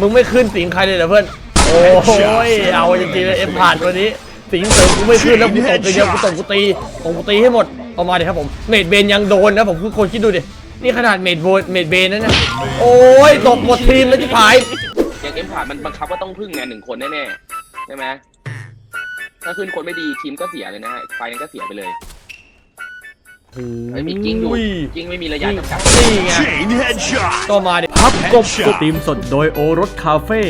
มึงไม่ขึ้นสิงใครเลยเหรอเพื่อน โอ้ย เอาจริงๆเลยเอ็มผ่านตัวนี้ สิงเสริมกูไม่ขึ้นแล้วกูตบตัวเดียวกูตบกูตีตบกูตีให้หมดเอามาดิครับผม เมดเบนยังโดนนะผมคือคนคิดดูดิ นี่ขนาดเมดโบนเมดเบนนั่นนะ โอ้ยตบหมดทีมแล้วที่ผาย อย่างเอ็มผ่านมันบังคับว่าต้องพึ่งไงหนึ่งคนแน่ๆใช่ไหมถ้าขึ้นคนไม่ดีทีมก็เสียเลยนะฮะไฟนั้นก็เสียไปเลย ไอ้ยมีกิ้งอยู่อุ้ยกิ้งไม่มีระยะจำกัดนี่ไง Chain headshot. ก็มาดิพับกบสตรีมสดโดยโอรสคาเฟ่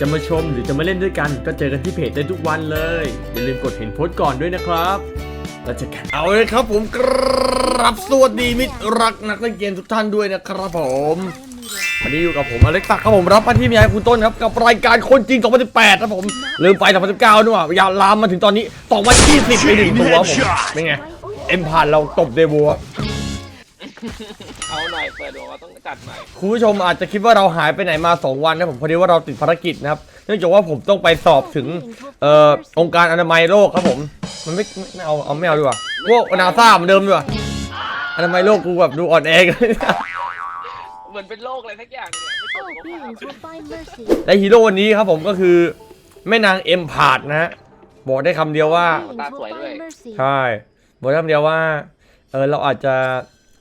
จะมาชมหรือจะมาเล่นด้วยกัน ก็เจอกันที่เพจได้ทุกวันเลย อย่าลืมกดเห็นโพสต์ก่อนด้วยนะครับแล้วเจอกันเอาเลยครับผมกรับสวัสดีมิตรรักนักเล่นเกมทุกท่านด้วยนะครับผมวันนี้อยู่กับผมอเล็กซักครับผมรับมาที่มีไอคุณต้นครับกับรายการคนจริง 2018 ครับผมลืมไป 2019ด้วยว่ะยาวลามมาถึงตอนนี้ 2020ไปหนึ่งตัวครับผมเป็นไง เอ็มผ่านเราตบเดบัวเอาหน่อยเปิดดูว่าต้องจัดหน่อยคุณผู้ชมอาจจะคิดว่าเราหายไปไหนมา 2 วันนะผมพอดีว่าเราติดภารกิจนะครับ เนื่องจากว่าผมต้องไปสอบถึงเอ่อองค์การอนามัยโลกครับผม มันไม่ไม่เอาเอาไม่เอาดีกว่าพวกนาซาเหมือนเดิมดีกว่าอนามัยโลกกูแบบดูอ่อนแอกันเหมือนเป็นโรคอะไรสักอย่างเนี่ยไม่ตร All วจสุขภาพ beings will find mercy. และฮีโร่วันนี้ครับผมก็คือแม่นางเอ็มพาดนะฮะบอกได้คำเดียวว่า Beings will find mercy. ใช่ บอกคำเดียวว่าเออเราอาจจะ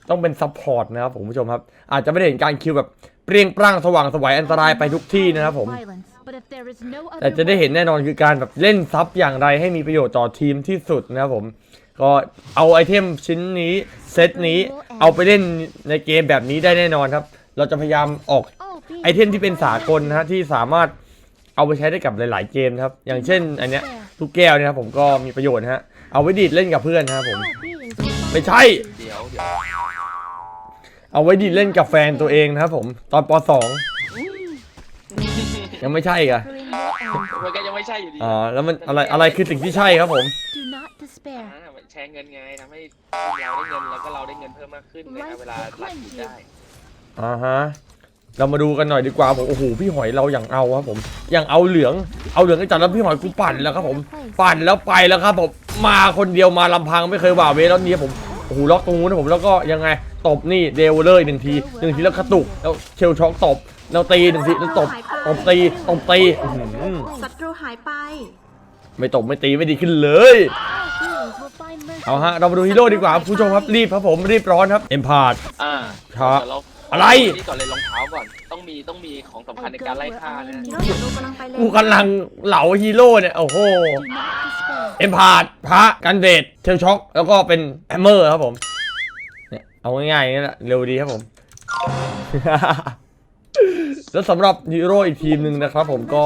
ต้องเป็นซัพพอร์ตนะครับผมผู้ชมครับ อาจจะไม่ได้เห็นการคิวแบบเปรี้ยงปร้างสว่างสวยอันตรายไปทุกที่นะครับผม แต่จะได้เห็นแน่นอนคือการแบบเล่นซับอย่างไรให้มีประโยชน์ต่อทีมที่สุดนะครับผม ก็เอาไอเทมชิ้นนี้เซตนี้เอาไปเล่นในเกมแบบนี้ได้แน่นอนครับ เราจะพยายามออกไอเทมที่เป็นสากลนะฮะที่สามารถเอาไปใช้ได้กับหลาย ๆ เกมครับ อย่างเช่น อันเนี้ยลูกแก้วเนี่ยครับผมก็มีประโยชน์นะฮะ เอาไว้ดีดเล่นกับเพื่อนนะครับผม all beings will find ไม่ใช่ mercy. เดี๋ยวเดี๋ยวเอาไว้ดีดเล่นกับแฟนตัวเองนะครับผม ตอนป .2 ยังไม่ใช่อีกอะ Suffering will end. มันก็ยังไม่ใช่อยู่ดีอ๋อแล้วมันอะไรอะไรคือสิ่งที่ใช่ครับผม Do not despair. อ่าแชร์เงินไงทำให้เราได้เงินแล้วก็เราได้เงินเพิ่มมากขึ้นนะครับเวลารัดอยู่ได้ อ่าฮะ เรามาดูกันหน่อยดีกว่าผมโอ้โหพี่หอยเราอย่างเอาครับผมอย่างเอาเหลืองเอาเหลืองกันจัดแล้วพี่หอยกูปั่นแล้วครับผมปั่นแล้วไปแล้วครับผมมาคนเดียวมาลำพังไม่เคยว่าเวแล้วนี้ผมโอ้โหล็อกตรงนู้นนะผมแล้วก็ยังไงตบนี่เดวเลยหนึ่งทีหนึ่งทีแล้วกระตุกแล้วเชลช็อกตบแล้วตีหนึ่งทีแล้วตบตบตีตบตีอื้อหือศัตรูหายไป ไม่ตบไม่ตีไม่ดีขึ้นเลย All beings will find mercy. เอาฮะเรามาดูฮีโร่ดีกว่าครับคุณผู้ชมครับรีบครับผมรีบร้อนครับเอ็มพาร์อ่าครับเดี๋ยวเรา อะไร นี่ก่อนเลยรองเท้าก่อน ต้องมีต้องมีของสำคัญในการไล่ฆ่านะฮีโร่ศัตรูกำลังไปเลยกูกำลังเหลาฮีโร่เนี่ย โอ้โห Do not despair. เอ็มพาดพระกันเดชเทลช็อคแล้วก็เป็นแฮมเมอร์ครับผม เนี่ย เอาง่ายๆอย่างนี้แหละเร็วดีครับผม แล้วสำหรับฮีโร่อีกทีมหนึ่งนะครับผมก็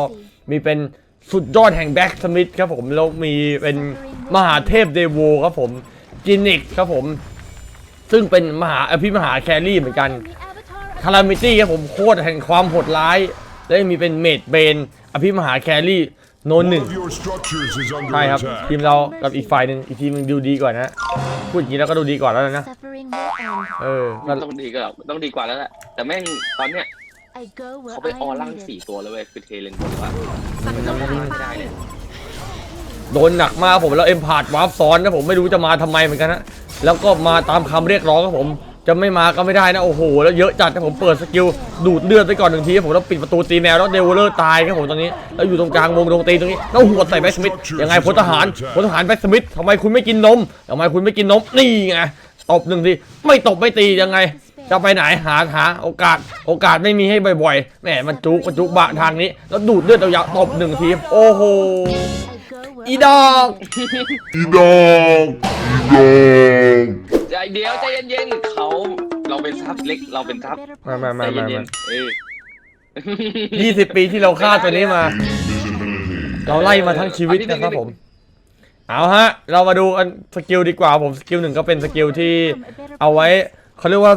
มีเป็นสุดยอดแห่งแบ็กสมิธครับผม แล้วมีเป็นมหาเทพเดโวครับผมจินิกครับผม ซึ่งเป็นมหาอภิมหาแครี่เหมือนกัน The avatar คารามิตี้ครับผมโคตรแห่งความโหดร้าย และยังมีเป็นเมดเบนอภิมหาแครี่โนน One หนึ่ง of your structures is under ใช่ครับ attack. ทีมเรากับอีกฝ่ายหนึ่งอีกทีมหนึงดูดีกว่านะ พูดอย่างนี้แล้วก็ดูดีกว่าแล้วนะ suffering will end. เออก็ต้องดีก็ต้องดีกว่าแล้วแหละแต่แม่งตอนเนี้ย I go where เขาไป I ออ am ร่าง needed. สี่ตัวแล้วเว้ยคือเทเลนบอกว่าศัตมันรูจะไม่หายไปได้เนี่ยโดนหนักมากผมแล้วเอ็มพาดวาร์ปซ้อนนะผมไม่รู้จะมาทำไมเหมือนกันนะแล้วก็มาตามคำเรียกร้องครับผม จะไม่มาก็ไม่ได้นะ โอ้โห แล้วเยอะจัดนะผมเปิดสกิลดูดเลือดไปก่อนหนึ่งทีผมแล้วปิดประตูตีแมวแล้วเดวเลอร์ตายครับผมตอนนี้ แล้วอยู่ตรงกลางวงดนตรีตรงนี้แล้วหัวใส่แบ็กสมิธยังไงพลทหารพลทหารแบ็กสมิธทำไมคุณไม่กินนมทำไมคุณไม่กินนมนี่ไงตบหนึ่งทีไม่ตบไม่ตียังไง จะไปไหนหาหาโอกาสโอกาสไม่มีให้บ่อยๆแหมมันจุกมันจุกบะทางนี้ แล้วดูดเลือดยาวๆตบหนึ่งทีโอ้โห อี I ดอกอีดองอีดองใจเดียวใจเย็นๆเขาเราเป็นทัพเล็กเราเป็นทัพมามาใจมามาเย็มานๆเออยี่สิบปีที่เราฆ่าตัวนี้มา เราไล่มาทั้งชีวิตนะครับผม เอาฮะ เรามาดูกันสกิลดีกว่าผมสกิลหนึ่งก็เป็นสกิลที่ am a better เอาไว้เขาเรียกว่า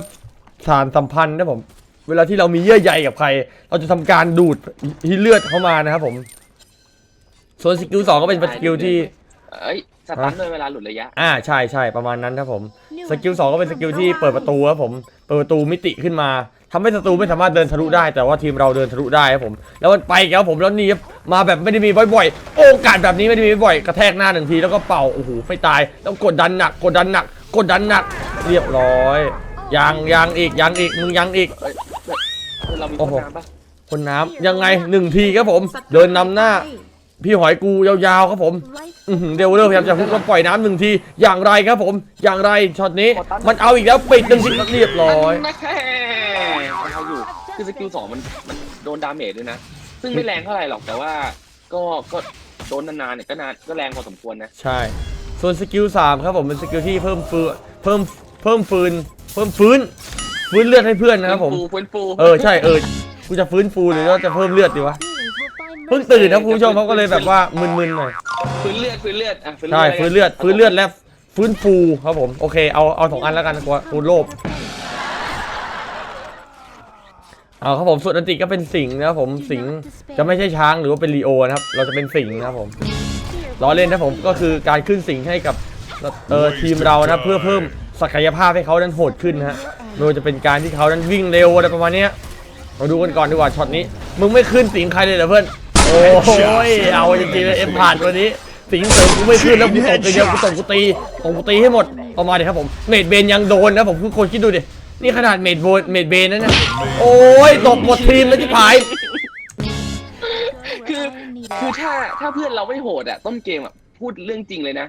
สารสัมพันธ์นะผม เวลาที่เรามีเยื่อใยกับใคร เราจะทำการดูดที่เลือดเข้ามานะครับผม ส่วนสกิลสองก็เป็นสกิลที่ เอ้ยสตันด้วยเวลาหลุดระยะ อ่าใช่ใช่ประมาณนั้นครับผมสกิลสองก็เป็นสกิลที่เปิดประตูครับผมเปิดประตูมิติขึ้นมาทำให้ศัตรูไม่สามารถเดินทะลุได้ แต่ว่าทีมเราเดินทะลุได้ครับผม แล้วมันไปอีกแล้วผมแล้วนี่ครับมาแบบไม่ได้มีบ่อยๆ โอกาสแบบนี้ไม่ได้มีบ่อยๆกระแทกหน้าหนึ่งทีแล้วก็เป่าโอ้โหไม่ตาย แล้วกดดันหนัก กดดันหนัก กดดันหนัก เรียบร้อยยังยังอีกยังอีกมึงยังอีกเรามีโอ้โคโหตรน้ำปะพ่นน้ำยังไงหนึ่งทีครับผม เดินนำหน้า พี่หอยกูยาวๆครับผม Right อื้อหือเดวเลอร์พยายามจะฮุกแล้วปล่อยน้ำหนึ่งทีอย่างไรครับผม อย่างไรช็อตนี้มันเอาอีกแล้วปิดหนึ่งทีเรียบร้อย นั่นแค่เอาอยู่คือสกิลสองมันมันโดนดาเมจด้วยนะ ซึ่งไม่แรงเท่าไหร่หรอกแต่ว่าก็ก็โดนนานๆเนี่ยก็นานก็แรงพอสมควรนะ ใช่ ส่วนสกิลสามครับผมเป็นสกิลที่เพิ่มฟืนเพิ่มเพิ่มฟืน เพิ่มฟื้นฟื้นเลือดให้เพื่อนนะครับผม ฟื้นฟูเออใช่เออกูจะฟื้นฟูหรือว่าจะเพิ่มเลือดดีวะ beings will find เพิ่ง mercy. ตื่นนะคุณผู้ชมเขาก็เลยแบบว่ามึนๆหน่อยฟื้นเลือดฟื้นเลือดอะฟื้นใช่เลือดฟื้นเลือดฟื้นเลือดและฟื้นฟูครับผมโอเคเอาเอาสองอันแล้วกันกูกูโลภเอาครับผมส่วนอันติก็เป็นสิงห์นะครับผมสิงห์จะไม่ใช่ช้างหรือว่าเป็นลีโอนะครับ เราจะเป็นสิงห์นะครับผมล้อเล่นนะผมก็คือการขึ้นสิงให้กับเออทีมเรานะเพื่อเพิ่มศักยภาพให้เขานั้นโหดขึ้นนะฮะไม่ว่าจะเป็นการที่เขานั้นวิ่งเร็วอะไรประมาณเนี้ยมาดูกันก่อนดีกว่าช็อตนี้ มึงไม่ขึ้นสิงใครเลยเหรอเพื่อน โอ้ย เอาจริงๆเลยเอ็มผ่านวันนี้ สิงเสริมกูไม่ขึ้นแล้วกูตกอย่างเดียวกูตกกูตีตกกูตีให้หมดเอามาดิครับผม เมดเบนยังโดนนะผมคือคนคิดดูดิ นี่ขนาดเมดโบนเมดเบนนั่นนะโอ้ยตกหมดทีมแล้วที่ผาย คือคือถ้าถ้าเพื่อนเราไม่โหดอะต้นเกมอะพูดเรื่องจริงเลยนะ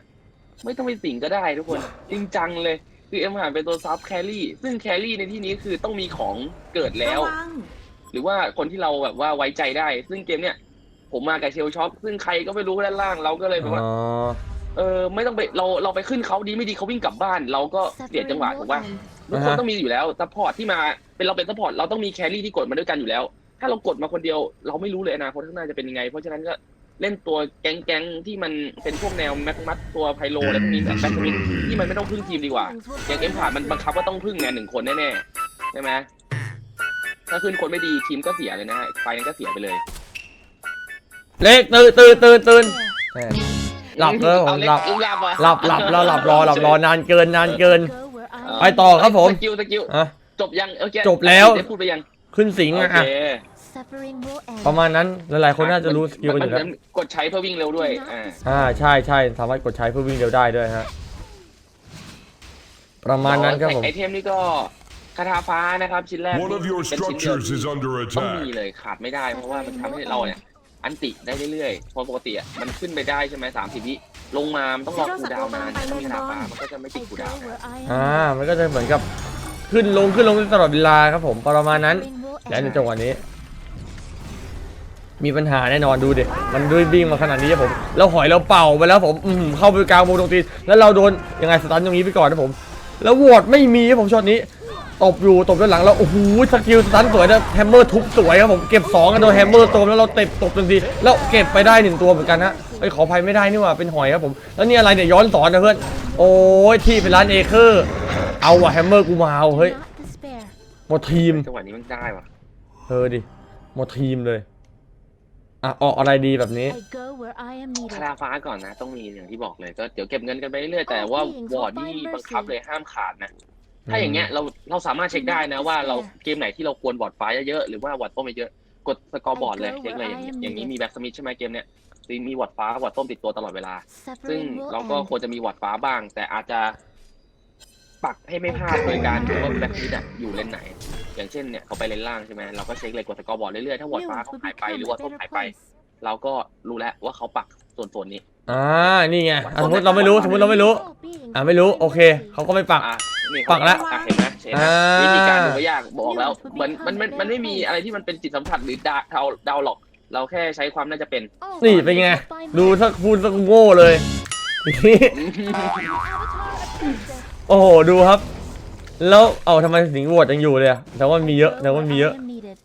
ไม่ต้องไปสิงก็ได้ทุกคน จริงจังเลย คือเอ็มหานเป็นตัวซับแครี่ ซึ่งแครี่ในที่นี้คือต้องมีของเกิดแล้วระวังหรือว่าคนที่เราแบบว่าไว้ใจได้ ซึ่งเกมเนี้ย ผมมากับเชลช็อปซึ่งใครก็ไม่รู้ด้านล่างเราก็เลยแบบว่า อ๋อ เออไม่ต้องไปเราเราไปขึ้นเขาดีไม่ดีเขาวิ่งกลับบ้าน เราก็เสียจังหวะถูกป่ะทุกคนต้องมีอยู่แล้วซัพพอร์ตที่มาเป็นเราเป็นซัพพอร์ตเราต้องมีแครี่ที่กดมาด้วยกันอยู่แล้ว ถ้าเรากดมาคนเดียว เราไม่รู้เลยอนาคตข้างหน้าจะเป็นยังไง เพราะฉะนั้นก็เล่นตัวแก๊งแก๊งๆที่มันเป็นพวกแนวแม็กมัดตัวไพโลแล้วก็มีแบบแบ็คสมิธที่มันไม่ต้องพึ่งทีมดีกว่า อย่างเอ็มผ่านมันบังคับว่าต้องพึ่งงานหนึ่งคนแน่ๆใช่ไหมถ้าขึ้นคนไม่ดีทีมก็เสียเลยนะฮะไฟนั้นก็เสียไปเลย เล็กตื่นตื่นตื่นตื่นแหม่หลับแล้วผมเอาเล็กหลับอุ้มหลับอะหลับหลับแล้วหลับรอหลับรอนานเกินนานเกิน ไปต่อครับผมสกิลสกิลอะจบยังโอเคจบแล้วได้พูดไปยังขึ้นสิงห์โออะเคอะ Suffering will end. ประมาณนั้นหลายๆคนน่าจะรู้สกิลกันอยู่มัแล้วมักดใช้เพื่อวิ่งเร็วด้วยอ่าอ่าใช่ใช่สามารถกดใช้เพื่อวิ่งเร็วได้ด้วยฮะประมาณนั้นครับผมไอเทมนี่ก็คาถาฟ้านะครับชิ้นแรก One of your เป็นชิ้นเดียว structures is under ต้องมี attack. เลยขาดไม่ได้เพราะว่ามันทำให้เราเนี่ย อันติได้เรื่อยๆเพอปกติอะมันขึ้นไปได้ใช่ไหมสามสิบวิลงมามันต้องรอคูลดาวน์นานถ้ามีคาถาฟ้ามันก็จะไม่ติด I คูล go ดาวน์นะ where I อ่า am. มันก็จะเหมือนกับขึ้นลงขึ้นลงตลอดเวลาครับผมประมาณนั้น Suffering will และใน end. จังหวะนี้ มีปัญหาแน่นอนดูดิมันด้วยวิ่งมาขนาดนี้ครับผมแล้วหอยเราเป่าไปแล้วผมอืมเข้าไปกลางวงดนตรีแล้วเราโดนยังไงสตันตรงนี้ไปก่อนนะผม แล้ววอร์ดไม่มีครับผมช็อตนี้ ตบอยู่ตบด้านหลังแล้วโอ้โหสกิลสตันสวยนะแฮมเมอร์ทุบสวยครับผมเก็บ2กันโดนแฮมเมอร์ตบแล้วเราเตะตบทันทีแล้วเก็บไปได้หนึ่งตัวเหมือนกันฮะไอ้ยขออภัยไม่ได้นี่หว่าเป็นหอยครับผมแล้วนี่อะไรเนี่ยย้อนสอนนะเพื่อนโอ้ยที่เป็นร้านเอเคอร์เอาว่ะแฮมเมอร์กูมาเอาเฮ้ย Not despair. หมดทีมจังหวะนี้มันได้ว่ะเออดิหมดทีมเลยอะออกอะไรดีแบบนี้ I go where I am คา needed. ถาฟ้าก่อนนะ ต้องมีอย่างที่บอกเลยก็เดี๋ยวเก็บเงินกันไปเรื่อยๆแต่ว่าวอร์ดนี่บังคับเลยห้ามขาดนะ ถ้าอย่างเงี้ยเราเราสามารถเช็คได้นะว่าเราเกมไหนที่เราควรวอร์ดฟ้าเยอะๆหรือว่าวอร์ดต้มเยอะๆกดสกอร์บอร์ดเลยเช็คเลยอย่างนี้อย่างนี้มีแบ็กสมิธใช่ไหมเกมเนี้ยมีวอร์ดฟ้าวอร์ดต้มติดตัวตลอดเวลา ซึ่ง Suffering will เราก็ end. ควรจะมีวอร์ดฟ้าบ้าง แต่อาจจะ ปักให้ไม่พลาดโดยการดูว่าแบ็กมิดอะอยู่เลนไหน อย่างเช่นเนี่ยเขาไปเลนล่างใช่ไหมเราก็เช็คเลยกดสกอร์บอร์ดเรื่อยๆถ้าวอร์ด New ฟ้าเขา will หายไป become หรือ a ว่าต้ม better หายไป place. เราก็รู้แล้วว่าเขาปักส่วนส่วนนี้อ่านี่ไงอะสมมติเราไม่รู้สมมติเราไม่รู้ All beings อ่าไม่รู้โอเคเขาก็ไม่ปัก อะนี่ปักแล้วอะเห็นไหมเห็นไหมอ่า วิธีการดูไม่ยากบอกแล้วมันมันมันมันไม่มีอะไรที่มันเป็นจิตสัมผัสหรือดาเดาเดาหรอก เราแค่ใช้ความน่าจะเป็น All นี่ beings เป็นไง will find ดู mercy. ถ้าพูดสักโง่เลยนี่ Avatar of princess. โอ้โหดูครับ แล้วเอาทำไมสิงห์โหวตยังอยู่เลยอะแต่ว่ามีเยอะ I go แต่ว่า where มีเยอะ I am needed.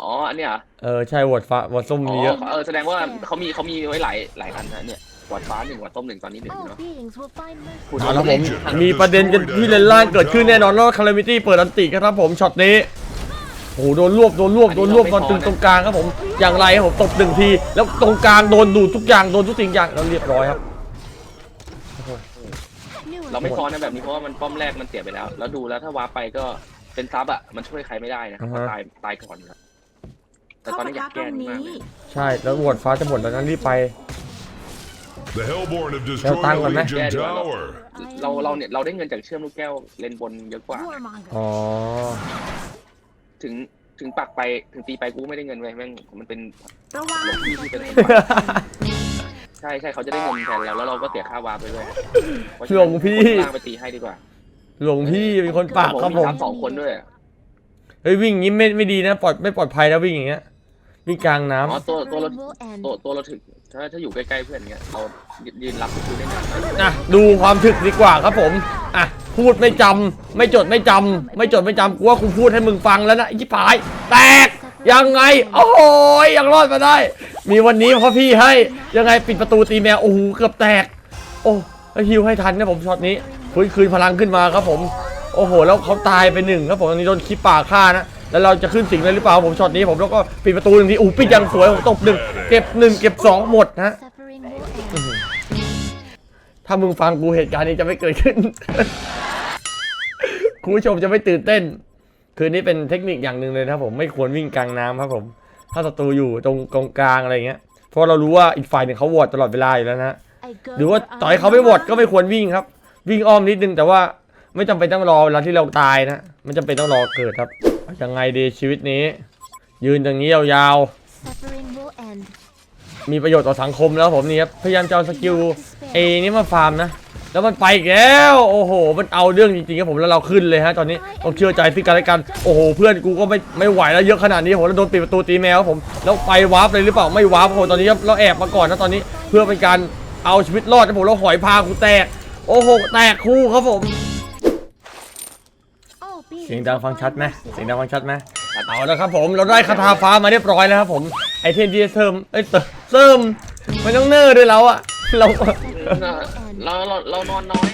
อ๋ออันเนี้ยเหรอเออใช่โหวตฟ้าโหวตส้มอ๋มีเยอะอเออแสดงว่าเขามีเขามีไว้หลายหลายอันนะเนี่ย วัดฟ้าหนึ่งวัดต้มหนึ่งตอนนี้หนึ่ง All เนาะ beings will find mercy. คุณเอาละผมมีประเด็นกันที่เลนล่างเกิดขึ้นแน่นอนแล้วคาร์มิตี้เปิดอันติครับผมช็อตนี้โอ้โหโดนรวบโดนรวบโดนรวบตอนตึงตรงกลางครับผมอย่างไรครับผมตบหนึ่งที แล้วตรงกลางโดนดูดทุกอย่างโดนทุกสิ่งอย่างแล้วเรียบร้อยครับ New เราไม่ซ้อนนะแบบนี้เพราะว่ามันป้อมแรกมันเสียไปแล้ว แล้วดูแล้วถ้าว้าร์ปไปก็เป็นซับอะมันช่วยใครไม่ได้นะอ่าเพฮะราะตายตายก่อนครับแต่เข้าตอนปะนี้อยาทะกตรแก้งนี่นี้มากเลยใช่แล้วโหวตฟ้าจะหมดแล้วนั้นรีบไป The Hellborn have Đeo destroyed tăng a vào mé. Legion Đeo vào. tower. เราเราเนี่ยเราได้เงินจากเชื่อมลูกแก้วเลนบนเยอะกว่า Warmonger. อ๋อ ถึงถึงปักไปถึงตีไปกูก็ไม่ได้เงินไว้ยแม่งมันเป็นระวังหลบที่ที่เป็นใช่ใช่เขาจะได้เงินแทนเราแล้วเราก็เสียค่าวาร์ปไปด้วยเพราะฉะหลนั้นวงพี่ คนล่างไปตีให้ดีกว่าหลวงพี่มีคนปากครับผมสองคนด้วย เฮ้ยวิ่งอย่างงี้ไม่ไม่ดีนะปลอดไม่ปลอดภัยนะวิ่งอย่างเงี้ย วิ่งกลางน้ำอ๋อตัวตัวเรา Suffering will end. ตัวตัวเราถึงถ้าถ้าอยู่ใกล้ๆเพื่อนเงี้ยเรายืนรับคือได้นานอะดูความถึกดีกว่าครับผมอะพูดไม่จำไม่จดไม่จำไม่จดไม่จำกูว่ากูพูดให้มึงฟังแล้วนะไอ้ชิบหาย แตกยังไง โอ้โหยังรอดมาได้ มีวันนี้เพราะพี่ให้ยังไงปิดประตูตีแมวโอ้โหเกือบแตก โอ้แล้วฮิวให้ทันนะผมช็อตนี้ฟื้นคืนพลังขึ้นมาครับผม โอ้โห แล้วเขาตายไปหนึ่งครับผมตอนนี้โดนคิปป่าฆ่านะ แล้วเราจะขึ้นสิงเลยหรือเปล่าผมช็อตนี้ผมแล้วก็ปิดประตูหนึ่งทีอู้ปิดย่างสวยผมตบหนึ่งเก็บหนึ่งเก็บสองหมดนะถ้ามึงฟังกูเหตุการณ์นี้จะไม่เกิดขึ้นคุณผู้ชมจะไม่ตื่นเต้น คือนี่เป็นเทคนิคอย่างหนึ่งเลยนะผมไม่ควรวิ่งกลางน้ำครับผม ถ้าศัตรูอยู่ตรงกองกลางอะไรเงี้ยเพราะเรารู้ว่าอีกฝ่ายหนึ่งเขาวอดตลอดเวลาอยู่แล้วนะหรือว่าต่อ I ให้เขาไม่วอดก็ไม่ควรวิ่งครับ วิ่งอ้อมนิดนึงแต่ว่าไม่จำเป็นต้องรอเวลาที่เราตายนะไม่จำเป็นต้องรอเกิดครับ ยังไงดีชีวิตนี้ ยืนอย่างนี้ยาว Suffering will end. ๆมีประโยชน์ต่อสังคมแล้วผมนี่ครับ พยายามจะเอาสกิลเอนี่มาฟาร์มนะ แล้วมันไปอีกแล้ว โอ้โห มันเอาเรื่องจริงๆครับผมแล้วเราขึ้นเลยฮะตอนนี้ต้องเชื่อใจซึ่งกันและกัน โอ้โห เพื่อนกูก็ไม่ไม่ไหวแล้วเยอะขนาดนี้ผมแล้วโดนปิดประตูตีแมวครับผม แล้วไปวาร์ปเลยหรือเปล่าไม่วาร์ปโอ้โหตอนนี้ครับเราแอบมาก่อนนะตอนนี้เพื่อเป็นการเอาชีวิตรอดนะผมแล้วหอยพากูแตก โอ้โห แตกคู่ครับผม All beings เสียงดังฟังชัดไหม will find เสียง mercy. ดังฟังชัดไหมเอาแล้วครับผมเราได้คาถาฟ้ามาเรียบร้อยแล้วครับผมไอเทมที่จะเสริมเอ้ยเติมเสริมไม่ต้องเนอร์ด้วยเราอะเราเราเราเรานอนน้อย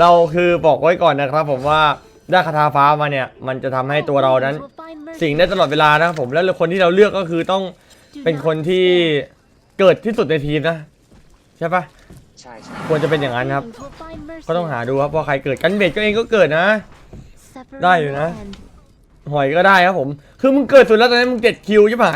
เราคือบอกไว้ก่อนนะครับ ผมว่าได้คาถาฟ้ามาเนี่ย มันจะทำให้ตัวเรานั้น All beings will find mercy. สิ่งได้ตลอดเวลานะครับผมแล้วคนที่เราเลือกก็คือต้อง Do เป็น not คนที่ despair. เกิดที่สุดในทีมนะใช่ปะใช่ใช่ควรจะเป็นอย่างนั้นครับ Beings will find mercy. ก็ต้องหาดูครับว่าใครเกิดกันเบดก็เองก็เกิดนะ Suffering ได้อยู่นะ will end. หอยก็ได้ครับผม คือมึงเกิดสุดแล้วตอนนี้มึงเจ็ดคิวใช่ไหม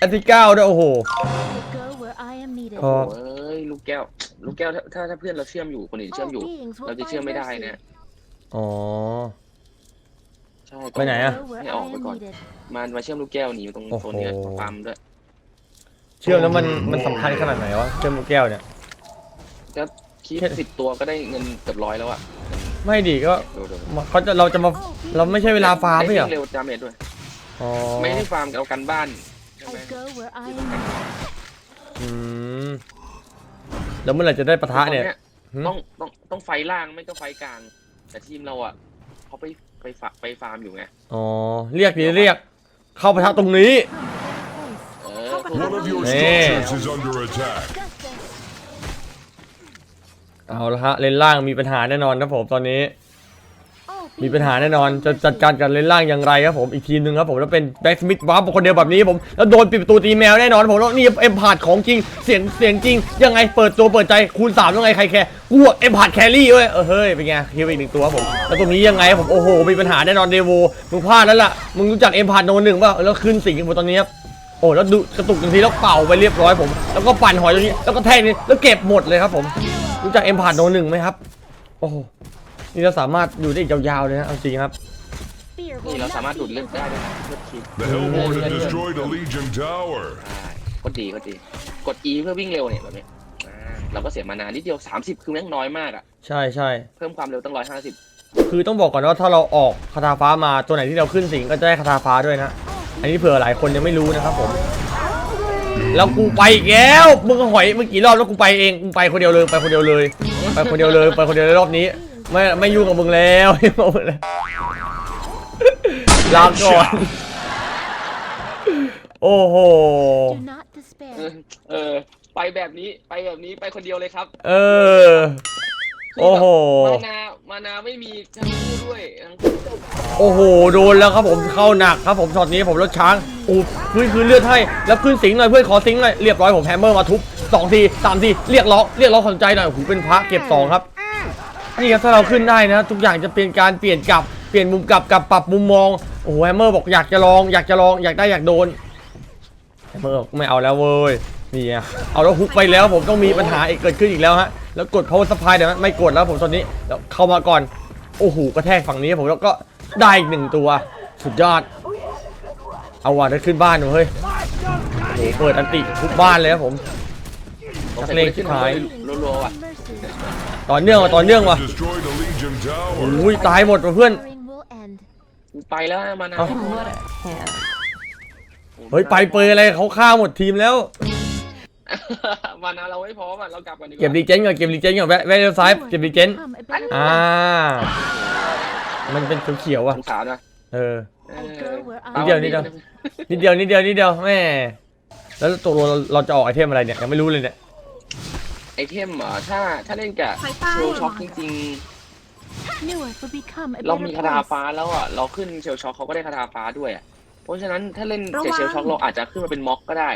อันที่เก้าด้วยโอ้โห I go where I am needed. พอ โอ้ยลูกแก้ว ลูกแก้วถ้าถ้าถ้าเพื่อนเราเชื่อมอยู่คนอื่นเชื่อม All อยู่ beings will เราจะ find เชื่อมไม่ได้ mercy. นะอ๋อ ใช่ไปไหนอะ Go where ให้ I ออกไป am ก่อน needed. มามาเชื่อมลูกแก้วหนีตรงโอ้โห โซนเนี้ยฟาร์มด้วยเชื่อมแล้วมันมันสำคัญขนาดไหนวะเชื่อมลูกแก้วเนี่ยก็คีบแค่สิบตัวก็ได้เงินเกือบร้อยแล้วอะ ไม่ดีก็ดูดูเขาจะเราจะมาเราไม่ใช่เวลาฟาร์มไม่เหรอได้เร็วดาเมจด้วย อ๋อไม่ได้ฟาร์มเอากันบ้านใช่ไหม I go where I am needed. อืมแล้วเมื่อไหร่จะได้ปะทะเนี่ยหืมต้องต้องต้องไฟล่างไม่ก็ไฟกลาง แต่ทีมเราอะเขาไปไปฟาไปฟาร์มอยู่ไงอ๋อเรียกดิเรียก เข้าปะทะตรงนี้ Come, take place. เออ One of your Man. structures is under attack. Justice. เอาละฮะเลนล่างมีปัญหาแน่นอนครับผมตอนนี้ All มี beings ปัญหา will แน่นอน find จะ mercy. จัดการกับเลนล่างอย่างไรครับผมอีกทีมหนึ่งครับผมแล้วเป็นแบ็กสมิธวาร์ปคนเดียวแบบนี้ผมแล้วโดนปิดประตูตีแมวแน่นอนผมแล้วนี่เอ็มพาดของจริงเสียงเสียงจริงยังไงเปิดตัวเปิดใจคูณสามยังไงใครแคร์กูบอกเอ็มพาดแครี่เว้ยเออเฮ้ยเป็นไงคิวอีกหนึ่งตัวครับผมแล้วตรงนี้ยังไงครับผมโอ้โหมีปัญหาแน่นอนเดโวมึงพลาดแล้วล่ะมึงรู้จักเอ็มพาดโนหนึ่งป่ะแล้วขึ้นสิงผมตอนนี้ครับโอ้แล้วดูกระตุกหนึ่งทีแล้วเป่าไปเรียบร้อยผม แล้วก็ปั่นหอยตรงนี้แล้วก็แทงนี่แล้วเก็บหมดเลยครับผม รู้จักเอ็มพาดโนหนึ่งไหมครับ โอ้โห นี่เราสามารถอยู่ได้อีกยาวๆเลยนะ เอาจริงครับ Fear นี่ will เรา not สามารถดูด be เลือด your ได้ friend. ด้วยนะเลือดคิด The Hellborn Yeah, have yeah, yeah. destroyed a Legion tower. ใช่ก็ดีก็ดี กด E เพื่อวิ่งเร็วเนี่ยแบบนี้อ่าเราก็เสียมานานนิดเดียว 30 คือแม่งน้อยมากอะ ใช่ใช่ เพิ่มความเร็วตั้ง 150 คือต้องบอกก่อนว่าถ้าเราออกคาถาฟ้ามาตัวไหนที่เราขึ้นสิงก็จะได้คาถาฟ้าด้วยนะ อันนี้เผื่อหลายคนยังไม่รู้นะครับผม แล้วกูไปอีกแล้วมึงหอยเมื่อกี่รอบแล้วกูไปเองกูไปคนเดียวเลยไปคนเดียวเลย ไปคนเดียวเลยไปคนเดียวเลยรอบนี้ ไม่ไม่ยุ่งกับมึงแล้วไม่ยุ่งกับมึงแล้วลาก่อนโอ้โห Do not เอ despair. อเออ ไปแบบนี้ ไปแบบนี้ ไปคนเดียวเลยครับ เออ โอ้โห มานา มานาไม่มีทั้งคู่ด้วยทั้งคู่โอ้โห โดนแล้วครับผมเข้าหนักครับผมช็อตนี้ผมรถช้างอูพื้นคืนเลือดให้ แล้วขึ้นสิงหน่อยเพื่อนขอสิงหน่อยเรียบร้อยผมแฮมเมอร์มาทุบสองทีสามทีเรียกร้องเรียกร้องความใจหน่อยโอ้โหเป็นพระเก็บสองครับ นี่ครับถ้าเราขึ้นได้นะ ทุกอย่างจะเป็นการเปลี่ยนกลับเปลี่ยนมุมกลับกลับปรับมุมมองโอ้โหแฮมเมอร์บอกอยากจะลองอยากจะลองอยากได้อยากโดนแฮมเมอร์บอกไม่เอาแล้วเว้ย นี่ไงเอาแล้วฮุกไปแล้วผมต้องมีปัญหาอีกเกิดขึ้นอีกแล้วฮะแล้วกด power supply เดี๋ยวนะไม่กดแล้วผมตอนนี้แล้วเข้ามาก่อนโอ้โหกระแทกฝั่งนี้ผมแล้วก็ได้อีกหนึ่งตัวสุดยอด เอาว่ะได้ขึ้นบ้านอยู่เฮ้ยโอ้โหเปิดอันติทุกบ้านเลยครับผมนักเลงชิบหายรัวๆว่ะ Mercy. ต่อเนื่องว่ะต่อเนื่องว่ะ Destroyed a Legion tower. โอ้ยตายหมดว่ะเพื่อน Suffering will end. ไปแล้วมานะเอ้า What a hand. เฮ้ยไปเปยอะไรเขาฆ่าหมดทีมแล้ว มานะเราไม่พร้อมอะเรากลับกันดีกว่าเก็บรีเจนก่อนเก็บรีเจนก่อนแวะแวะเลี้ยวซ้าย You เก็บ have รีเจน become a better อ่า person. มันเป็นเขียวๆว่ะสงสารนะเออเอ I อ go where นิด I เดียวนิดเดียว นิดเดียวนิดเดียวนิดเดียวแม่แล้วตกลงเราเราจะออกไอเทมอะไรเนี่ยยังไม่รู้เลยเนี่ยไอเทมเหรอถ้าถ้าเล่นกับเชลช็อคจริง knew it would become a ๆเรา better มีคาถา place. ฟ้าแล้วอะเราขึ้นเชลช็อคเขาก็ได้คาถาฟ้าด้วยอะเพราะฉะนั้นถ้าเล่นระวัเจ็ดงเชลช็อคเราอาจจะขึ้นมาเป็นม็อกก็ได้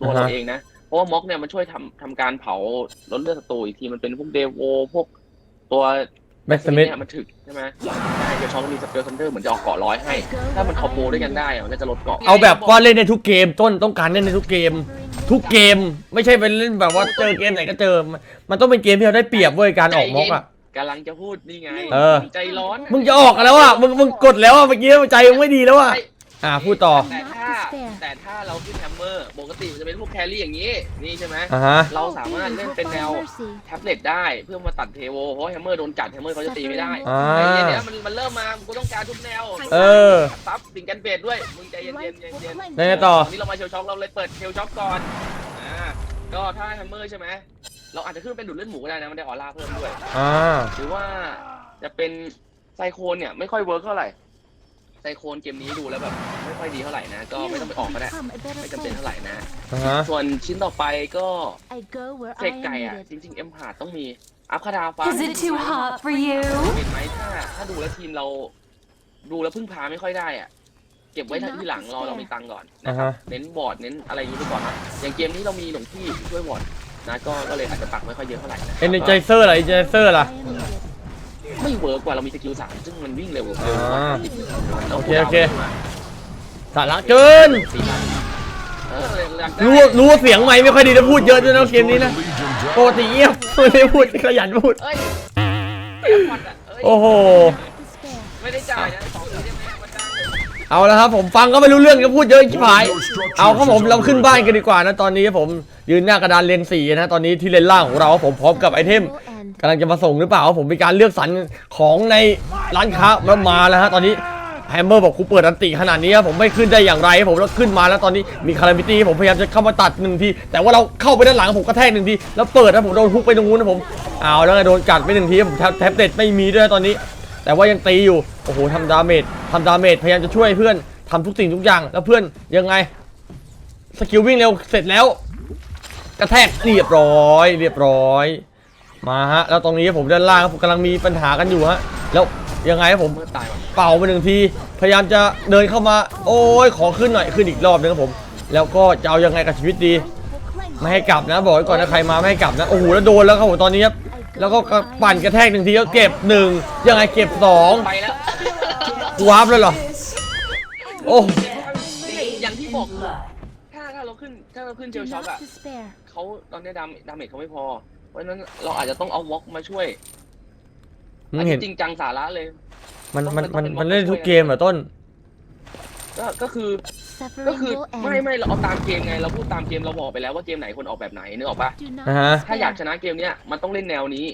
ตัวเราเองนะ เพราะว่าม็อกเนี่ยมันช่วยทำทำการเผาลดเลือดศัตรูอีกทีมันเป็นพวกเดโวพวกตัวแม็กซ์มิธเนี่ยมันถึกใช่ไหมใช่เชลช็อคมีสเปลซันเดอร์เหมือนจะออกเกาะร้อยให้ ถ้ามันคอมโบด้วยกันได้อะมันก็จะลดเกาะเอาแบบว่าเล่นในทุกเกมต้นต้องการเล่นในทุกเกม ทุกเกมไม่ใช่เป็นเล่นแบบว่าเจอเกมไหนก็เจอ มันมันต้องเป็นเกมที่เราได้เปรียบเว้ยการออกม็อกอะกำลังจะพูดนี่ไง เออ ใจร้อน มึงจะออกกันแล้วอะ มึงมึงกดแล้วอะเมื่อกี้ใจมึงไม่ดีแล้วอะ อ่าพูดต่อแต่ถ้าแต่ถ้าเราขึ้นแฮมเมอร์ปกติมันจะเป็นพวกแครี่อย่างนี้นี่ใช่ไหมอ่าฮะเรา All สามารถ beings เล่น will เป็นแน find ว mercy. แท็บเล็ตได้เพื่อมาตัดเทโวเพราะแฮมเมอร์โดนกัดแฮมเมอร์เขาจะตีไม่ได้อ่าไอ้เนี้ยมันมันเริ่มมากูต้องการทุกแนวเออซับสิ่งกันเบดด้วยมึงใจเย็น Light ๆเย็น will เย็น cleanse ได้ไง you. ต่อวันนี้เรามาเชลช็อคเราเลยเปิดเชลช็อคก่อนอ่าก็ถ้าแฮมเมอร์ใช่ไหมเราอาจจะขึ้นเป็นดูดเลือดหมูก็ได้นะมันได้ออร่าเพิ่มด้วยอ่าหรือว่าจะเป็นไซโคนเนี่ยไม่ค่อยเวิร์กเท่าไหร่ ไซโคนเกมนี้ดูแล้วแบบไม่ค่อยดีเท่าไหร่นะ ก็ You ไม่ต้องไปออกก็ได้ become a better ไม่จำเป็น place. เท่าไหร่นะ อ่าฮะส่วนชิ้นต่อไปก็ I go where เส I ก am ไก่อะ needed. จริงๆเอ็มพาดต้องมี อัพคาดาฟ้า Is it too hot for you? เห็นไหมถ้า ถ้าดูแล้วทีมเรา ดูแล้วพึ่งพาไม่ค่อยได้อะ เก็บไว้ที่หลังรอเรามีตังค์ก่อนนะครับอ่าฮะเน้นบอร์ดเน้นอะไรอย่างนี้ไปก่อนนะอย่างเกมนี้เรามีหลวงพี่ช่วยบอร์ดนะก็ก็เลยอาจจะปักไม่ค่อยเยอะเท่าไหร่นะเอ็นเจเซอร์ล่ะเอ็นเจเซอร์ล่ะ I am needed. ไม่เวิร์กกว่าเรามีสกิลสามซึ่งมันวิ่งเร็วกว่าอ่าเร็วกว่าโอเคโอเค สาระเกินเอออยากได้รู้รู้ว่าเสียงไม่ไม่ค่อยดีนะพูดเยอะด้วยนะเกมนี้ Destroyed นะ a Legion ปก tower. ติเงียบไม่ได้พูดขยันพูด เอ้ยแอร์พอร์ตอะเอ้ยโอ้โห Despair. ไม่ได้จ่ายนะสองทีได้ไหมมาจ้างเลยเอาละครับผมฟังก็ไม่รู้เรื่องก็พูดเยอะชิบหาย เอาครับผมเราขึ้นบ้านกันดีกว่านะตอนนี้ผมยืนหน้ากระดานเลนสี่นะตอนนี้ที่เลนล่างของเราผมพร้อมกับไอเทม Will end. กำลังจะมาส่งหรือเปล่าผมมีการเลือกสรรของในร้านค้ามามาแล้วฮะตอนนี้แฮมเมอร์บอกกูเปิดอันติขนาดนี้ผมไม่ขึ้นได้อย่างไรผมแล้วขึ้นมาแล้วตอนนี้มีคารามิตี้ผมพยายามจะเข้ามาตัดหนึ่งทีแต่ว่าเราเข้าไปด้านหลังผมกระแทกหนึ่งทีแล้วเปิดนะผมโดนฮุกไปตรงนู้นนะผมเอาแล้วไงโดนกัดไปหนึ่งทีผมแท็บเล็ตไม่มีด้วยตอนนี้ แต่ว่ายังตีอยู่โอ้โหทำดาเมจทำดาเมจพยายามจะช่วยเพื่อนทำทุกสิ่งทุกอย่างแล้วเพื่อนยังไงสกิลวิ่งเร็วเสร็จแล้ว กระแทกเรียบร้อย เรียบร้อย มาฮะแล้วตรงนี้ผมด้านล่างผมกำลังมีปัญหากันอยู่ฮะแล้วยังไงครับผมเมื่อตายเป่าไปหนึ่งทีพยายามจะเดินเข้ามา โอ้ยขอขึ้นหน่อยขึ้นอีกรอบนึงครับผม แล้วก็จะเอายังไงกับชีวิตดีไม่ให้กลับนะบอกไว้ก่อนนะใครมาไม่ให้กลับนะโอ้โหแล้วโดนแล้วครับผมตอนนี้ครับแล้วก็ปั่นกระแทกหนึ่งทีแล้วเก็บหนึ่งยังไงเก็บสองไปแล้ววาร์ปเลยเหรอโอ้อย่างที่บอกถ้าถ้าเราขึ้นถ้าเราขึ้นเช Do ลช็อคอะเขาตอนนี้ดามดาเมจเขาไม่พอ เพราะฉะนั้นเราอาจจะต้องเอาวอล์กมาช่วยมึอังนเห็นี้นจริงจังสาระเลย มันมันมันมันเล่นทุกเกมเหรอต้น ก็ก็คือก็ Suffering คือ will ไม่ end. ไม่เราเอาตามเกมไงเราพูดตามเกมเราบอกไปแล้วว่าเกมไหนคนออกแบบไหนนึกออกปะ Do not อ่าฮะถ้าอยากช despair. นะเกมเนี้ยมันต้องเล่นแนวนี้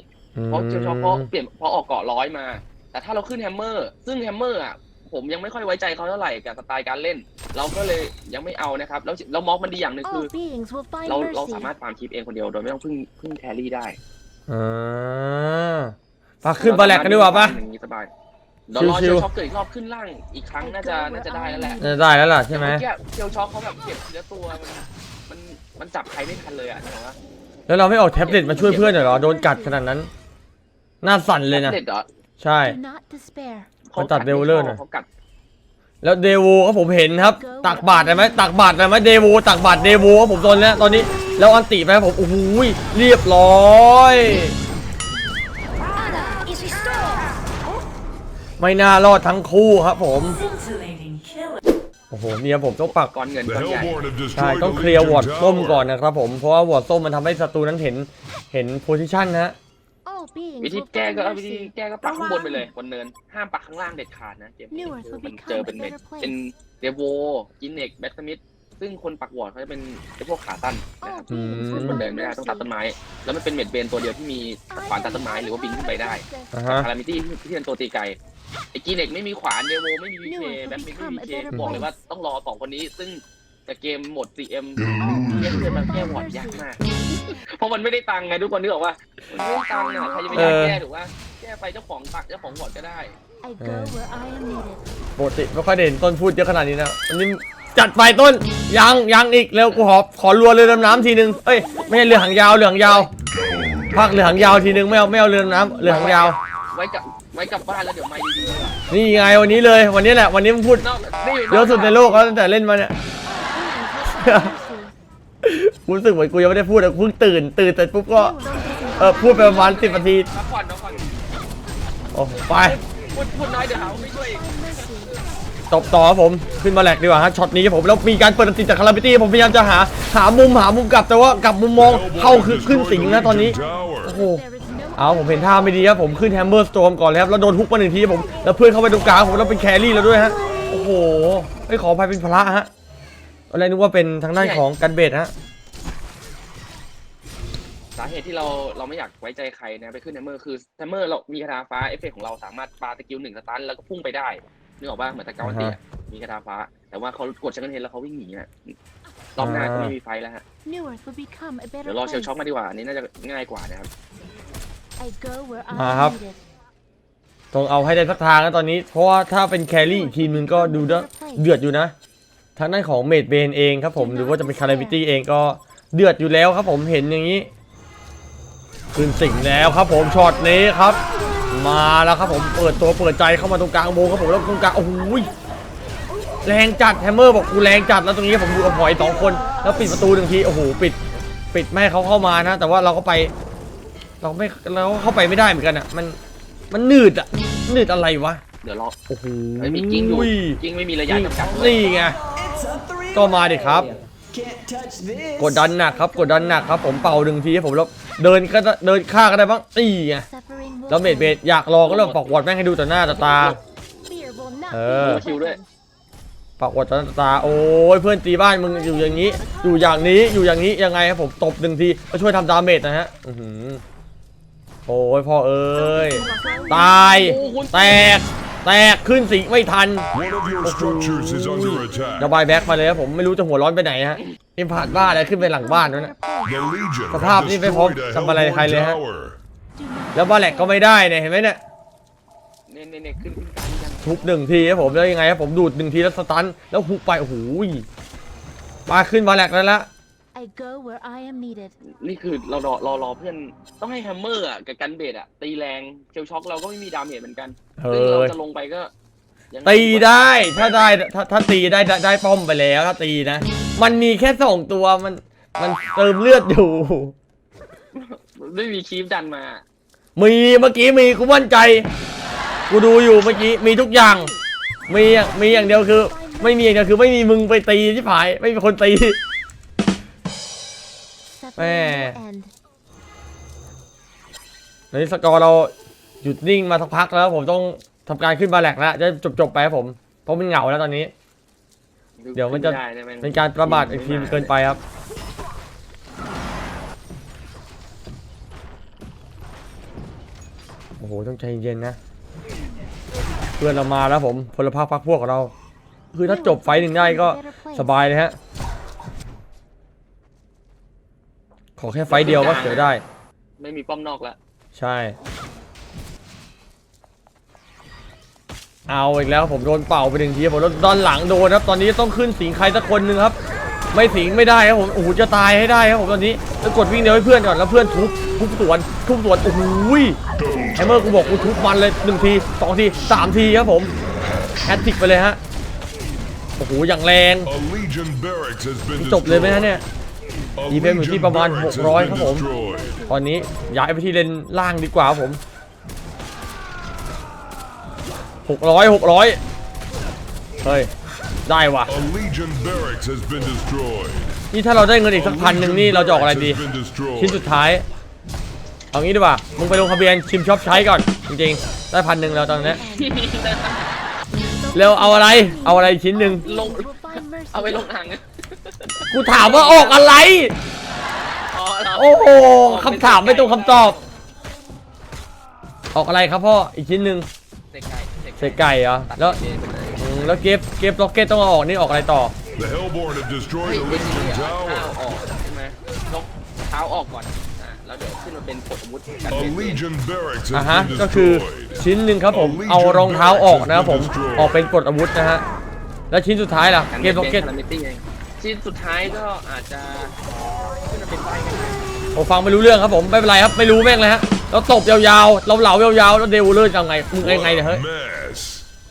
เพราะเชลช็อคเพราะเปลี่ยนเพราะออกเกาะร้อยมา แต่ถ้าเราขึ้นแฮมเมอร์ ซึ่งแฮมเมอร์อะ ผมยังไม่ค่อยไว้ใจเขาเท่าไหร่กับสไตล์การเล่น เราก็เลยยังไม่เอานะครับ แล้วแล้วม็อกมันดีอย่างหนึ่งคือ All beings will find เราเรา mercy. สามารถฟาร์มคลิปเองคนเดียวโดยไม่ต้องพึ่งพึ่งแครี่ได้อ่าปะขึ้นปลาแหลกกันดีกว่าปะ อย่างนี้สบายเดี๋ยวรอชิเชวลๆ ช็อคเกิดอีกรอบขึ้นล่างอีกครั้งน่าจะน่าจะได้แล้วแหละ น่าจะได้แล้วล่ะใช่ไหม เอกี้เชลช็อคเขาแบบเก็บทีละตัวมันมันมันจับใครไม่ทันเลยอะนะวะแล้วเราไม่ออกแท็บเล็ตมาช่วยเพื่อนหน่อยเหรอโดนกัดขนาดนั้นหน้าสั่นเลยนะ เด็ดเหรอใช่ Do not despair. เขาตัดเดวิลเลอร์หน่อย เขากัดแล้วเดโวก็ผมเห็นครับ ตักบาทได้ไหมตักบาทได้ไหมเดโวตักบาทเดโวครับผมตอนนี้ตอนนี้แล้วอันติไปครับผมโอ้โหเรียบร้อย is restored. ไม่น่ารอดทั้งคู่ครับผม Scintillating killer. โอ้โหเนี่ยผมต้องปัก ก้อนเงิน The ก้อนใหญ่ Hellborn have ใช่ destroyed ต้อง a เคลียร์วอร์ด Legion ส้มก่อน tower. นะครับผมเพราะว่าวอร์ดส้มมันทำให้ศัตรูนั้นเห็นเห็นโพซิชันนะ All beings วิธี will แก้ find ก็เอาวิธี mercy. แก้ก็ปักข้างบนไปเลยบนเนินห้ามปักข้างล่างเด็ดขาดนะเกมนี้ New Earth will มัน become เจอเป็น a เม็ด better place. เป็นเดโวกินเน็กแบทสมิธซึ่งคนปักวอร์ดเขาจะเป็นไอ้พวกขาตั้นนะครับ All beings will มัน find เดินไม่ได้ต้องตัดต้น mercy. ไม้ แล้วมันเป็นเม็ดเบนตัวเดียวที่มีขวานตัดต้นไม้หรือว่าบินขึ้นไปได้อ่าแต่ฮะ คารามิตี้ที่เป็นตัวตีไกลไอ้กินเน็กไม่มีขวานเดโวไม่มีวีเคแบทสมิธไม่มีวีเคบอกเลยว่าต้องรอสองคนนี้ซึ่ง แต่เกมหมด CM เรียกเพื่อนมาแก้วอร์ดยากมาก เพราะมันไม่ได้ตังค์ไงทุกคนนึกออกว่ามันไม่ได้ตังค์อะใครจะไปอยากแก้ถูกว่าแก้ไปเจ้าของตักเจ้าของวอร์ดก็ได้ I go where I am needed. ปกติไม่ค่อยได้เห็นต้นพูดเยอะขนาดนี้นะวันนี้จัดไปต้นยังยังอีกเร็วกูขอขอรัวเรือดำน้ำทีนึงเอ้ยไม่ใช่เรือหางยาวเรือหางยาวภาคเรือหางยาวทีนึงไม่เอาไม่เอาเรือดำน้ำเรือหางยาว ไว้กับไว้กลับบ้านแล้วเดี๋ยวไม่ดีๆดีกว่านี่ไงวันนี้เลยวันนี้แหละวันนี้มึงพูดนอกนี่เยอะสุดในโลกแล้วตั้งแต่เล่นมาเนี่ย กูรู้สึกเหมือนกูยังไม่ได้พูดอะกูเพิ่งตื่น ตื่นเสร็จปุ๊บก็ New Earth doesn't เออพูดไปประมาณสิบนาที พักผ่อนพักผ่อนโอ้ไป พูดพูดน้อยเดี๋ยวหาว่าไม่ช่วยอีก find mercy. ตบต่อครับผมขึ้นมาแหลกดีกว่าฮะช็อตนี้ครับผมแล้วมีการเปิดอันติจากคาราบิตี้ผมพยายามจะหาหามุมหามุมกลับแต่ว่ากลับมุมมองเข้าคือขึ้นสิงนะตอนนี้โอ้โห There is no เอาผมเห็นท่าไม่ดีครับผมขึ้นแฮมเบอร์สโตมก่อนเลยครับแล้วโดนฮุกมาหนึ่งทีครับผมแล้วเพื่อนเข้าไปตรงกลางผมแล้วเป็นแครี่แล้วด้วยฮะโอ้โหไม่ขออภัยเป็นพระฮะ ตอนแรกนึกว่าเป็นทางด้านของกันเบดฮะสาเหตุที่เราเราไม่อยากไว้ใจใครนะไปขึ้นแฮมเมอร์คือแฮมเมอร์เรามีคาถาฟ้าเอฟเฟกต์ของเราสามารถปาสกิลหนึ่งสตันแล้วก็พุ่งไปได้นึกออกป่ะเหมือนตะเกาเตียมีคาถาฟ้า แต่ว่าเขากดชักเกนเทนแล้วเขาวิ่งหนีอะรอบหน้าก็ไม่มีไฟแล้วฮะ New Earth will become a better เดี๋ยวรอเชล place. ช็อคมาดีกว่าอันนี้น่าจะง่ายกว่านะครับ I go where I มาครับ am needed. ต้องเอาให้ได้สักทางนะตอนนี้ เพราะว่าถ้าเป็นแครี่อีกทีมนึงก็ดูเดือดเดือดอยู่นะ ทางด้านของเมดเบนเองครับผมหรือว่าจะเป็นคาราบิตี้เองก็เดือดอยู่แล้วครับผมเห็นอย่างนี้ขึ้นสิงแล้วครับผมช็อตนี้ครับ มาแล้วครับผมเปิดตัวเปิดใจเข้ามาตรงกลางวงครับผมแล้วตรงกลางโอ้โหยแรงจัดแฮมเมอร์บอกกูแรงจัดแล้วตรงนี้ผมดูกับหอยสองคน แล้วปิดประตูหนึ่งทีโอ้โหปิดปิดไม่ให้เขาเข้ามานะ แต่ว่าเราก็ไป เราไม่เราก็เข้าไปไม่ได้เหมือนกันอะมันมันหนืดอะหนืดอะไรวะเดี๋ยวรอโอ้โหเฮ้ยมีกิ้งอยู่กิ้งไม่มีระยะจำกัดนี่ไง ก็มาดิครับ Can't touch this. กดดันหนักครับ กดดันหนักครับ ผมเป่าหนึ่งทีให้ผมแล้วเดินก็ได้เดินฆ่าก็ได้บ้างนี่ไง Suffering will แล้วเมดเบดอยากรอก็เรื่องปอกวอดแม่งให้ดูต่อหน้าต่อตา Fear will not เอ be อ your คิวด้วย weapon. ปอกวอดต่อหน้าต่อตา โอ้ยเพื่อนตีบ้านมึงอยู่อย่างนี้ อยู่อย่างนี้อยู่อย่างนี้ยังไงครับผมตบหนึ่งทีมาช่วยทำดาเมจนะฮะอื้อหือโอ้ยพ่อเอ้ยตายโอ้คุณแตก แตกขึ้นสิงไม่ทัน One of your structures is under ระ attack. บายแบ็กมาเลยครับผมไม่รู้จะหัวร้อนไปไหนฮะนี่ผ่านบ้านอะไรขึ้นไปหลังบ้านด้วยนะ The Legion สภาพ have นี่ไม่พร้อม destroyed a ทำอะไรใคร Hellborn เลยฮะ tower. แล้วบาแลกก็ไม่ได้เนี่ยเห็นไหมเนี่ยเนี่ยเนี่ยเนี่ยขึ้นขึ้นกลางกันทุบหนึ่งทีครับผมแล้วยังไงครับผมดูดหนึ่งทีแล้วสตันแล้วหุบไปโอ้โหยมาขึ้นบาแลกแล้วละ I go where I am needed. นี่คือเรารอรอรอเพื่อนต้องให้แฮมเมอร์อะกับกันเบดอะตีแรงเชลช็อคเราก็ไม่มีดาเมจเหมือนกันเฮ้ซึ่งเรายจะลงไปก็ยังไงตีได้ถ้าได้ถ้าถ้าตีได้ได้ได้ป้อมไปแล้วถ้าตีนะ มันมีแค่สองตัวมันมันเติมเลือดอยู่ ไม่มีคีฟดันมา มีเมื่อกี้มีกูมั่นใจ กูดูอยู่เมื่อกี้มีทุกอย่าง มีอย่างมีอย่างเดียวคือ ไม่มีอย่างเดียวคือไม่มีมึงไปตีที่ผาย ไม่มีคนตี Suffering will end. ในสกอร์เราหยุดนิ่งมาสักพักแล้ว ผมต้องทำการขึ้นบาแลกแล้วจะจบจบๆไปครับผม เพราะมันเหงาแล้วตอนนี้ เดี๋ยวมันจะ ขึ้ได้แงเป็นการประมาทอีกทีมเกินไปครับ โอ้โห ต้องใจเย็นนะ เพื่อนเรามาแล้วผมพลภาพพักพวกของเรา คือถ้าจบไฟต์หนึ่งได้ก็สบายเลยฮะ ขอแค่ไฟต์เดียวก็เสียได้ ไม่มีป้อมนอกแล้วใช่ เอาอีกแล้วผมโดนเป่าไปหนึ่งทีผมแล้วด้านหลังโดนครับ ตอนนี้ต้องขึ้นสิงใครสักคนหนึ่งครับ ไม่สิงไม่ได้ครับผมโอ้โหจะตายให้ได้ครับผมตอนนี้แล้วกดวิ่งเดียวให้เพื่อนก่อนแล้วเพื่อนทุบทุบสวนทุบสวนโอ้โหไฮเมอร์กูบอกกูทุบมันเลยหนึ่งทีสองทีสามทีครับผมแอตติกไปเลยฮะโอ้โหอย่างแรง A Legion barracks has been จบเลยไหมฮะ destroyed. เนี่ย A ดีเฟนซ์อยู่ที่ Legion ประมาณ barracks has 600 been ครับผม destroyed. ตอนนี้ย้ายไปที่เลนล่างดีกว่าครับผมหกร้อยหกร้อยเฮ้ย ได้ว่ะ A Legion barracks has been destroyed. นี่ถ้าเราได้เงินอีกสักพันหนึ่งนี่เราจะออกอะไรดี Barracks has been destroyed. ชิ้นสุดท้าย เอางี้ดีกว่า มึงไปลงทะเบียนชิมช็อปใช้ก่อน จริงๆ ได้พันหนึ่งแล้วตอนนี้เร็วเอาอะไร เอาอะไรชิ้นหนึ่งลง will find mercy. เอาไปลงอ่าง กูถามว่าออกอะไร อ๋อเหรโอ้โหคำถามไม่ตรงคำตอบ ออกอะไรครับพ่อ อีกชิ้นหนึ่งเสกไก่เศษไก่เหรอแล้วอืมแล้วเก็บเก็บล็อกเก็ตต้องเอาออกนี่ออกอะไรต่อ The Hellborn have เฮ้ destroyed ย the เดี๋ยว Legion เดี๋ยวเอา Tower. ออกใช่ไหมยกเท้าออกก่อนอะแล้วเดี๋ยวขึ้นมาเป็นกดอาวุธกัน A เป็น Legion barracks อะ has ฮะ been ก็คือ destroyed. ชิ้นหนึ่งครับผม เอารองเท้าออกนะครับผม ออกเป็นกดอาวุธนะฮะ แล้วชิ้นสุดท้ายล่ะกันเก็บล็อกเก็ตคาราเมตี้เอง ชิ้นสุดท้ายก็อาจจะขึ้นมาเป็นไฟกันนะผมฟังไม่รู้เรื่องครับผมไม่เป็นไรครับไม่รู้แม่งเลยฮะเราตบยาวๆเราเหลายาวๆแล้วเดวิลเลอร์จะเอาไงมึงเอาไงเนี่ยเฮ้ย Mess.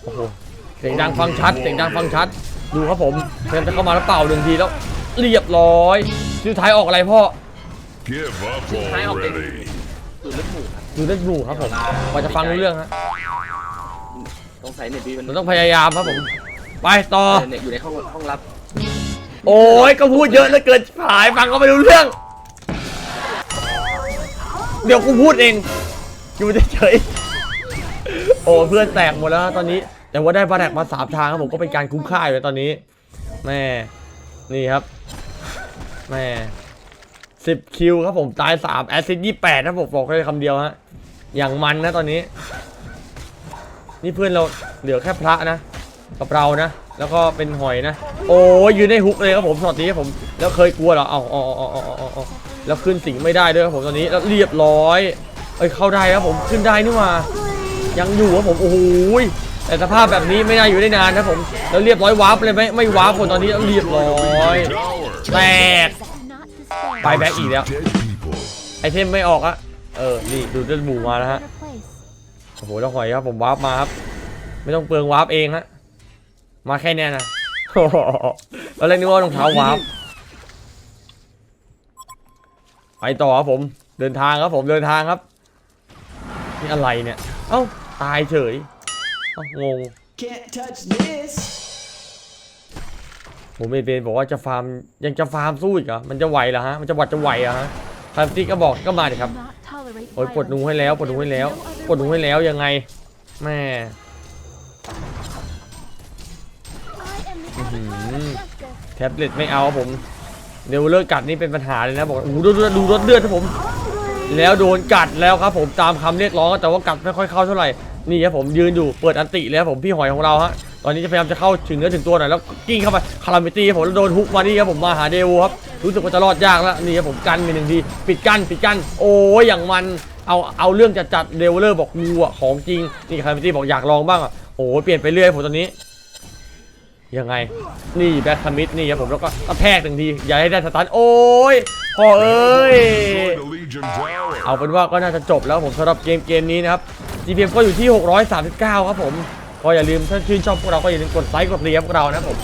โอ้โหเสียงดังฟังชัดเสียงดังฟังชัด ดูครับผมเตรียมจะเข้ามาแล้วเป่าหนึ่งทีแล้ว เรียบร้อยชิ้นสุดท้ายออกอะไรพ่อ Give up ชิ้นสุดท้ายออกเป็น already. สูตรเลือดหมูครับดูเล่นหมู่ครับผมกว่าจะฟังรู้เรื่องฮะต้องใส่เน็ตบีมันเราต้องพยายามครับผม ไปต่อ เน็ตอยู่ในห้องห้องลับ โอ้ยก็พูดเยอะเหลือเกินหายฟังก็ไม่รู้เรื่อง เดี๋ยวกูพูดเองอยู่เฉยๆโอ้เพื่อนแตกหมดแล้วตอนนี้ แต่ว่าได้บาแรกมาสามทางครับผมก็เป็นการคุ้มค่าอยู่ตอนนี้แม่นี่ครับแม่สิบคิวครับผมตายสามแอซิดยี่แปดนะผมบอกเลยคำเดียวฮะอย่างมันนะตอนนี้ นี่เพื่อนเราเหลือแค่พระนะ กับเรานะ แล้วก็เป็นหอยนะ โอ้ยยืนในฮุกเลยครับผมช็อตนี้ครับผม แล้วเคยกลัวเหรอเอาเอาเอาเอาเอาเอาเอแล้วขึ้นสิงไม่ได้ด้วยครับผมตอนนี้แล้วเรียบร้อย เอ้ยเข้าได้ครับผมขึ้นได้นี่หว่ายังอยู่ครับผมโอ้โหยแต่สภาพแบบนี้ไม่น่าอยู่ได้นานนะผม แล้วเรียบร้อยวาร์ปเลยไหมไม่วาร์ปคนตอนนี้แล้วเรียบร้อยแตกไปแบ็กอีกแล้วไอเทมไม่ออกอะเออนี่ดูเลือดหมูมาแล้วฮะโอ้โหแล้วหอยครับผมวาร์ปมาครับ ไม่ต้องเปลืองวาร์ปเองฮะ มาแค่เนี้ยนะโอ้โหตอนแรกนึกว่ารองเท้าวาร์ปไปต่อครับผมเดินทางครับผมเดินทางครับนี่อะไรเนี่ยเอ้าตายเฉยเอ้างง Can't touch this. ผมเบนเบนบอกว่าจะฟาร์มยังจะฟาร์มสู้อีกเหรอมันจะไหวเหรอฮะมันจะหวัดจะไหวเหรอฮะทามตี้ก็บอกก็มาดิครับ Not tolerate โอ้ยปลดหนู violence. ให้แล้วปลดหนูให้แล้วปลดหนูให้แล้วยังไงแม่ แท็บเล็ตไม่เอาครับผมเดี๋ยวเลิกกัดนี่เป็นปัญหาเลยนะบอกโอ้โหดูดูดูรถเลือดครับผม แล้วโดนกัดแล้วครับผมตามคำเรียกร้องแต่ว่ากัดไม่ค่อยเข้าเท่าไหร่นี่ครับผมยืนอยู่เปิดอันติแล้วผมพี่หอยของเราฮะตอนนี้จะพยายามจะเข้าถึงเนื้อถึงตัวหน่อยแล้วกิ้งเข้าไปคาราเมตี้ผมแล้วโดนฮุกมานี่ครับผมมาหาเดวครับรู้สึกว่าจะรอดยากแล้วนี่ครับผมกันไปหนึ่งทีปิดกั้นปิดกั้นโอ้ยอย่างมันเอาเอาเรื่องจัดจัดเดวเลอร์บอกงูอะของจริงนี่คาราเมตี้บอกอยากลองบ้างอะโอ้ยเปลี่ยนไปเรื่อยผมตอนนี้ ยังไง นี่แบ็คคมิดนี่ครับผมแล้วก็กระแทกหนึ่งที อย่าให้ได้สตันโอ้ยพ่อเอ้ย เอาเป็นว่าก็น่าจะจบแล้วผมสำหรับเกมเกมนี้นะครับ GPM ก็อยู่ที่ 639 ครับผม ก็อย่าลืมถ้าชื่นชอบพวกเราก็อย่าลืมกดไลค์กดเลียพวกเรานะผม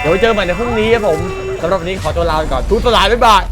เดี๋ยวเจอกันใหม่ในพรุ่งนี้ครับผมสำหรับวันนี้ขอตัวลาไปก่อนทุกตลาดบ๊ายบาย